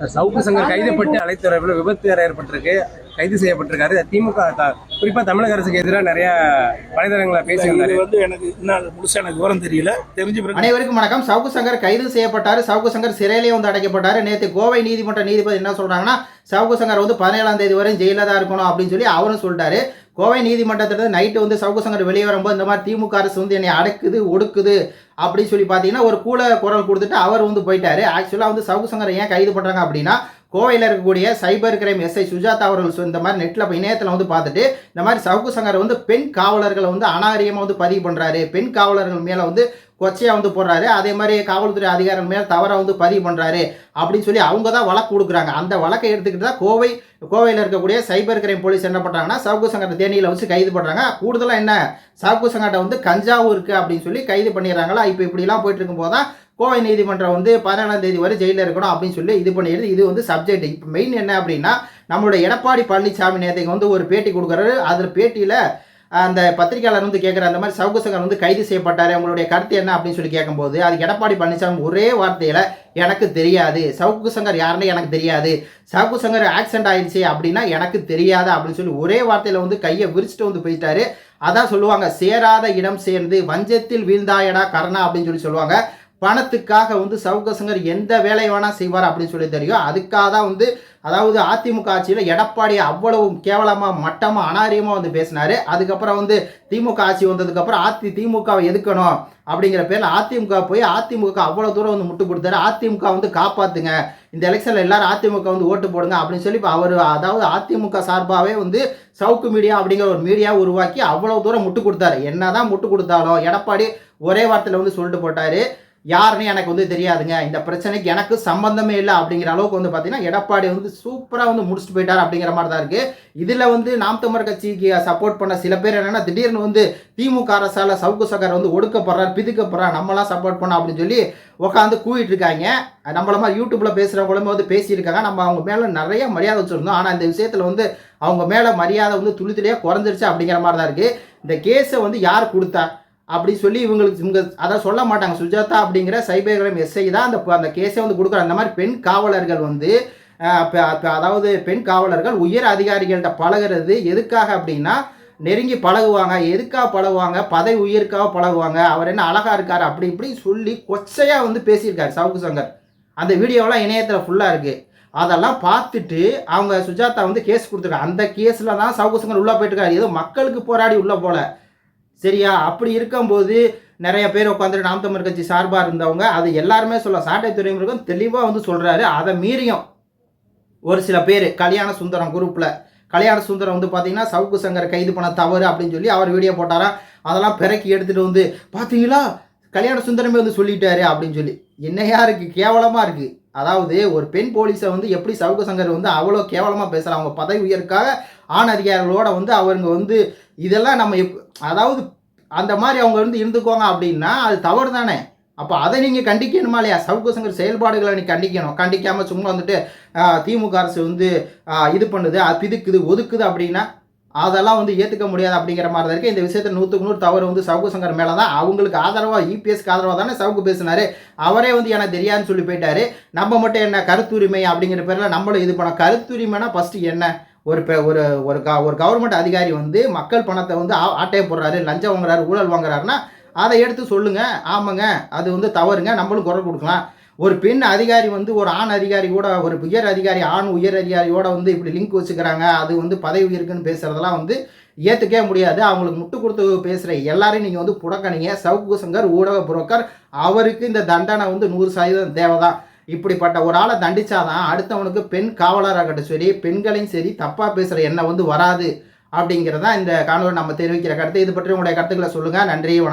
சவுக்கு சங்கர் கைதுப்பட்டு அழைத்துறையில் விபத்து வேற ஏற்பட்டிருக்கு. கைது செய்யப்பட்டிருக்காரு. திமுக குறிப்பா தமிழக அரசுக்கு எதிராக நிறைய வலைதளங்களை பேசியிருந்தாரு வந்து எனக்கு இன்னும் முழுசா எனக்கு விவரம் தெரியல. தெரிஞ்ச அனைவருக்கும் வணக்கம். சவுக்கு சங்கர் கைது செய்யப்பட்டாரு. சவுக்கு சங்கர் சிறையிலே வந்து அடைக்கப்பட்டாரு. நேற்று கோவை நீதிமன்ற நீதிபதி என்ன சொல்றாங்கன்னா சவுக்கு சங்கர் வந்து பதினேழாம் தேதி வரை ஜெயில தான் இருக்கணும் அப்படின்னு சொல்லி அவரும் சொல்லிட்டாரு. கோவை நீதிமன்றத்திலிருந்து நைட்டு வந்து சவுக்கு சங்கர் வெளியே வரும்போது இந்த மாதிரி திமுக அரசு வந்து என்னை அடக்குது ஒடுக்குது அப்படின்னு சொல்லி பார்த்தீங்கன்னா ஒரு கூல குரல் கொடுத்துட்டு அவர் வந்து போயிட்டாரு. ஆக்சுவலாக வந்து சவுக்கு சங்கர் ஏன் கைது பண்ணுறாங்க அப்படின்னா கோவையில் இருக்கக்கூடிய சைபர் கிரைம் எஸ்ஐ சுஜாதா அவர்கள் இந்த மாதிரி நெட்டில் இணையத்தில் வந்து பார்த்துட்டு இந்த மாதிரி சவுக்கு சங்கர் வந்து பெண் காவலர்களை வந்து அநாகரிகமாக வந்து பதிவு பண்ணுறாரு பெண் காவலர்கள் மேலே வந்து கொச்சையாக வந்து போடுறாரு. அதே மாதிரி காவல்துறை அதிகாரிகள் மேலே தவறாக வந்து பதிவு பண்ணுறாரு அப்படின்னு சொல்லி அவங்க தான் வழக்கு கொடுக்குறாங்க. அந்த வழக்கை எடுத்துக்கிட்டு தான் கோவை கோவையில் இருக்கக்கூடிய சைபர் கிரைம் போலீஸ் என்ன பண்ணுறாங்கன்னா சவுக்கு சங்கட்ட தேனியில் வச்சு கைது பண்ணுறாங்க கூடுதலாக என்ன? சவுக்கு சங்கர்ட்ட வந்து கஞ்சாவும் இருக்குது அப்படின்னு சொல்லி கைது பண்ணிடுறாங்களா? இப்போ இப்படிலாம் போயிட்டு இருக்கும்போது தான் கோவை நீதிமன்றம் வந்து பதினேழாம் தேதி வரை ஜெயிலில் இருக்கணும் அப்படின்னு சொல்லி இது பண்ணிடுது. இது வந்து சப்ஜெக்ட். இப்போ மெயின் என்ன அப்படின்னா நம்மளுடைய எடப்பாடி பழனிசாமி நேத்தைக்கு வந்து ஒரு பேட்டி கொடுக்குறாரு. அதில் பேட்டியில் அந்த பத்திரிகையாளர் வந்து கேட்குற அந்த மாதிரி சவுக்கு வந்து கைது செய்யப்பட்டார் உங்களுடைய கருத்து என்ன அப்படின்னு சொல்லி கேட்கும்போது அதுக்கு எடப்பாடி பழனிசாமி ஒரே வார்த்தையில் எனக்கு தெரியாது சவுக்கு சங்கர் யாருன்னு எனக்கு தெரியாது சவுக்கு சங்கர் ஆக்சிடென்ட் ஆயிடுச்சு அப்படின்னா எனக்கு தெரியாது அப்படின்னு சொல்லி ஒரே வார்த்தையில் வந்து கையை விரிச்சிட்டு வந்து போயிட்டாரு. அதான் சொல்லுவாங்க சேராத இடம் சேர்ந்து வஞ்சத்தில் வீழ்ந்தாயடா கர்ணா அப்படின்னு சொல்லி சொல்லுவாங்க. பணத்துக்காக வந்து சவுக்கு எந்த வேலையை வேணால் செய்வார் அப்படின்னு சொல்லி தெரியும். அதுக்காக தான் வந்து அதாவது அதிமுக ஆட்சியில் எடப்பாடி அவ்வளவு கேவலமாக மட்டமாக அனாரியமாக வந்து பேசினாரு. அதுக்கப்புறம் வந்து திமுக ஆட்சி வந்ததுக்கப்புறம் அதி திமுகவை எதுக்கணும் அப்படிங்கிற பேரில் அதிமுக போய் அதிமுக அவ்வளோ தூரம் வந்து முட்டு கொடுத்தாரு. அதிமுக வந்து காப்பாத்துங்க. இந்த எலெக்ஷனில் எல்லாரும் அதிமுக வந்து ஓட்டு போடுங்க அப்படின்னு சொல்லி இப்போ அவர் அதாவது அதிமுக சார்பாகவே வந்து சவுக்கு மீடியா அப்படிங்கிற ஒரு மீடியா உருவாக்கி அவ்வளோ தூரம் முட்டு கொடுத்தாரு. என்ன தான் முட்டு கொடுத்தாலும் எடப்பாடி ஒரே வார்த்தையில் வந்து சொல்லிட்டு போட்டார். யாருன்னு எனக்கு வந்து தெரியாதுங்க. இந்த பிரச்சனைக்கு எனக்கு சம்பந்தமே இல்லை அப்படிங்கிற அளவுக்கு வந்து பார்த்தீங்கன்னா எடப்பாடி வந்து சூப்பராக வந்து முடிச்சுட்டு போயிட்டார் அப்படிங்கிற மாதிரி தான் இருக்குது இதில் வந்து நாம் தமிழர் கட்சிக்கு சப்போர்ட் பண்ண சில பேர் என்னென்னா திடீர்னு வந்து திமுக அரசால் சவுக்கு சக்கர் வந்து ஒடுக்கப்படுறார் பிதுக்கப்படுறார் நம்மளாம் சப்போர்ட் பண்ண அப்படின்னு சொல்லி உட்காந்து கூவிட்டு இருக்காங்க. நம்மள மாதிரி யூடியூப்பில் பேசுகிறவங்களுமே வந்து பேசியிருக்காங்க. நம்ம அவங்க மேலே நிறைய மரியாதை வச்சுருந்தோம். ஆனால் இந்த விஷயத்தில் வந்து அவங்க மேலே மரியாதை வந்து துளித்துலேயே குறைஞ்சிருச்சு அப்படிங்கிற மாதிரி தான் இருக்குது இந்த கேஸை வந்து யார் கொடுத்தா அப்படி சொல்லி இவங்களுக்கு இவங்க அதை சொல்ல மாட்டாங்க. சுஜாதா அப்படிங்கிற சைபர் எஸ்ஐ தான் அந்த அந்த கேஸை வந்து கொடுக்குறாங்க அந்த மாதிரி பெண் காவலர்கள் வந்து அதாவது பெண் காவலர்கள் உயர் அதிகாரிகள்கிட்ட பழகுறது எதுக்காக அப்படின்னா நெருங்கி பழகுவாங்க. எதுக்காக பழகுவாங்க? பதவி உயிருக்காக பழகுவாங்க? அவர் என்ன அழகாக இருக்கார்? அப்படி இப்படி சொல்லி கொச்சையாக வந்து பேசியிருக்காரு சவுக்கு சங்கர். அந்த வீடியோலாம் இணையத்தில் ஃபுல்லாக இருக்குது அதெல்லாம் பார்த்துட்டு அவங்க சுஜாதா வந்து கேஸ் கொடுத்துருக்காங்க அந்த கேஸில் தான் சவுக்கு சங்கர் உள்ளே போயிட்டுருக்காரு ஏதோ மக்களுக்கு போராடி உள்ளே போகல சரியா? அப்படி இருக்கும்போது நிறைய பேர் உட்காந்துட்டு நாம் தமிழ் கட்சி சார்பாக இருந்தவங்க அது எல்லாருமே சொல்ல சாட்டை துறைமுருகன் தெளிவாக வந்து சொல்கிறாரு அதை மீறியும் ஒரு சில பேர் கல்யாண சுந்தரம் குரூப்பில் கல்யாண சுந்தரம் வந்து பார்த்தீங்கன்னா சவுக்கு சங்கர் கைது பண்ண தவறு அப்படின்னு சொல்லி அவர் வீடியோ போட்டாரா? அதெல்லாம் பிறக்கி எடுத்துகிட்டு வந்து பார்த்தீங்களா கல்யாண சுந்தரமே வந்து சொல்லிட்டாரு அப்படின்னு சொல்லி. என்னையா இருக்குது கேவலமாக இருக்குது அதாவது ஒரு பெண் போலீஸை வந்து எப்படி சவுக்கு சங்கர் வந்து அவ்வளோ கேவலமாக பேசுகிறாங்க அவங்க பதவி உயர்க்காக ஆண் அதிகாரிகளோட வந்து அவங்க வந்து இதெல்லாம் நம்ம எப் அதாவது அந்த மாதிரி அவங்க வந்து இருந்துக்குவாங்க அப்படின்னா அது தவறு தானே அப்போ அதை நீங்கள் கண்டிக்கணுமா இல்லையா? சவுக்கு சங்கர் செயல்பாடுகளை நீ கண்டிக்கணும். கண்டிக்காமல் சும்மா வந்துட்டு திமுக அரசு வந்து இது பண்ணுது அது பிதுக்குது ஒதுக்குது அப்படின்னா அதெல்லாம் வந்து ஏற்றுக்க முடியாது அப்படிங்கிற மாதிரி தான் இருக்குது இந்த விஷயத்தில் நூற்றுக்கு நூறு தவறு வந்து சவுக்கு சங்கர் மேலே தான் அவங்களுக்கு ஆதரவாக இபிஎஸ்க்கு ஆதரவாக தானே சவுக்கு பேசினார். அவரே வந்து எனக்கு தெரியாதுன்னு சொல்லி போயிட்டாரு. நம்ம மட்டும் என்ன கருத்துரிமை அப்படிங்கிற பேரில் நம்மளும் இது பண்ண கருத்துரிமைனா ஃபஸ்ட்டு என்ன? ஒரு பெ ஒரு ஒரு க ஒரு கவர்மெண்ட் அதிகாரி வந்து மக்கள் பணத்தை வந்து ஆ- ஆட்டையை போடுறாரு லஞ்சம் வாங்குறாரு ஊழல் வாங்குறாருன்னா அதை எடுத்து சொல்லுங்கள் ஆமாங்க அது வந்து தவறுங்க. நம்மளும் குரல் கொடுக்கலாம். ஒரு பெண் அதிகாரி வந்து ஒரு ஆண் அதிகாரி கூட ஒரு உயர் அதிகாரி ஆண் உயர் அதிகாரியோட வந்து இப்படி லிங்க் வச்சுக்கிறாங்க. அது வந்து பதவி இருக்குன்னு பேசுறதெல்லாம் வந்து ஏற்றுக்கவே முடியாது. அவங்களுக்கு முட்டு கொடுத்து பேசுகிற எல்லாரையும் நீங்கள் வந்து புடக்கணிங்க சவுக்கு சங்கர் ஊடக புரோக்கர் அவருக்கு இந்த தண்டனை வந்து நூறு சதவீதம் தேவைதான். இப்படிப்பட்ட ஒரு ஆளை தண்டிச்சாதான் அடுத்தவனுக்கு பெண் காவலராகட்டும் சரி பெண்களையும் சரி தப்பாக பேசுகிற எண்ணம் வந்து வராது. அப்படிங்கிறதான் இந்த காணொலி நம்ம தெரிவிக்கிற கருத்து. இது பற்றி உங்களுடைய கருத்துக்களை சொல்லுங்கள் நன்றி வணக்கம்.